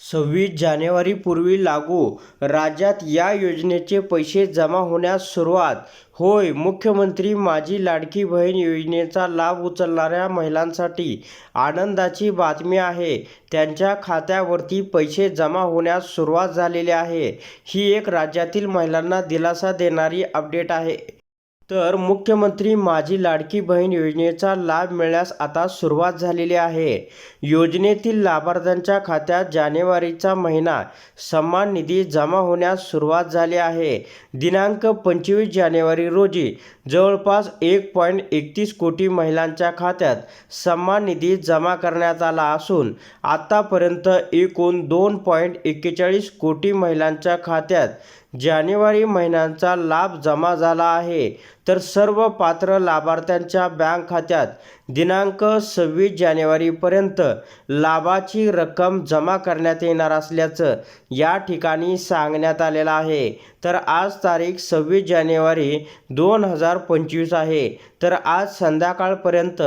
सव्वीस जानेवारीपूर्वी लागू राज्यात या योजनेचे पैसे जमा होण्यास सुरुवात. होय मुख्यमंत्री माझी लाडकी बहीण योजनेचा लाभ उचलणाऱ्या महिलांसाठी आनंदाची बातमी आहे. त्यांच्या खात्यावरती पैसे जमा होण्यास सुरुवात झालेली आहे. ही एक राज्यातील महिलांना दिलासा देणारी अपडेट आहे. तर मुख्यमंत्री माझी लाडकी बहीण योजनेचा लाभ मिळण्यास आता सुरुवात झालेली आहे. योजनेतील लाभार्थ्यांच्या खात्यात जानेवारीचा महिना सन्मान निधी जमा होण्यास सुरुवात झाली आहे. दिनांक पंचवीस जानेवारी रोजी जवळपास एक पॉईंट एकतीस कोटी महिलांच्या खात्यात सन्मान निधी जमा करण्यात आला असून आत्तापर्यंत एकूण दोन पॉईंट एक्केचाळीस कोटी महिलांच्या खात्यात जानेवारी महिन्यांचा लाभ जमा झाला आहे. तर सर्व पात्र लाभार्थ्यांच्या बँक खात्यात दिनांक सव्वीस जानेवारीपर्यंत लाभाची रक्कम जमा करण्यात येणार असल्याचं या ठिकाणी सांगण्यात आलेलं आहे. तर आज तारीख सव्वीस जानेवारी दोन हजार पंचवीस आहे. तर आज संध्याकाळपर्यंत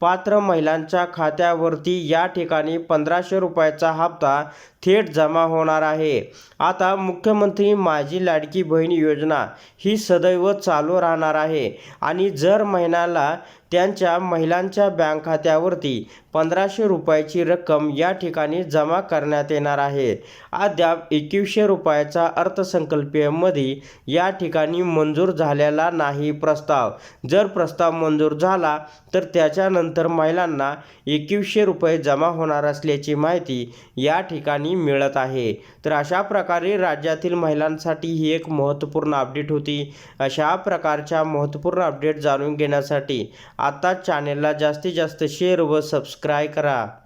पात्र महिलांच्या खात्यावरती या ठिकाणी पंधराशे रुपयाचा हप्ता थेट जमा होणार आहे. आता मुख्यमंत्री माझी लाडकी बहीण योजना ही सदैव चालू राहणार आहे आणि जर महिन्याला त्यांच्या महिलांच्या बँक खात्यावरती पंधराशे रुपयाची रक्कम या ठिकाणी जमा करण्यात येणार आहे. अद्याप एकवीसशे रुपयाचा अर्थसंकल्पीयमध्ये या ठिकाणी मंजूर झालेला नाही प्रस्ताव. जर प्रस्ताव मंजूर झाला तर त्याच्यानंतर महिलांना एकवीसशे रुपये जमा होणार असल्याची माहिती या ठिकाणी मिळत आहे. तर अशा प्रकारे राज्यातील महिलांसाठी ही एक महत्त्वपूर्ण अपडेट होती. अशा प्रकारच्या महत्त्वपूर्ण अपडेट जाणून घेण्यासाठी आता चॅनेलला जास्तीत जास्त शेअर व सबस्क्राईब करा.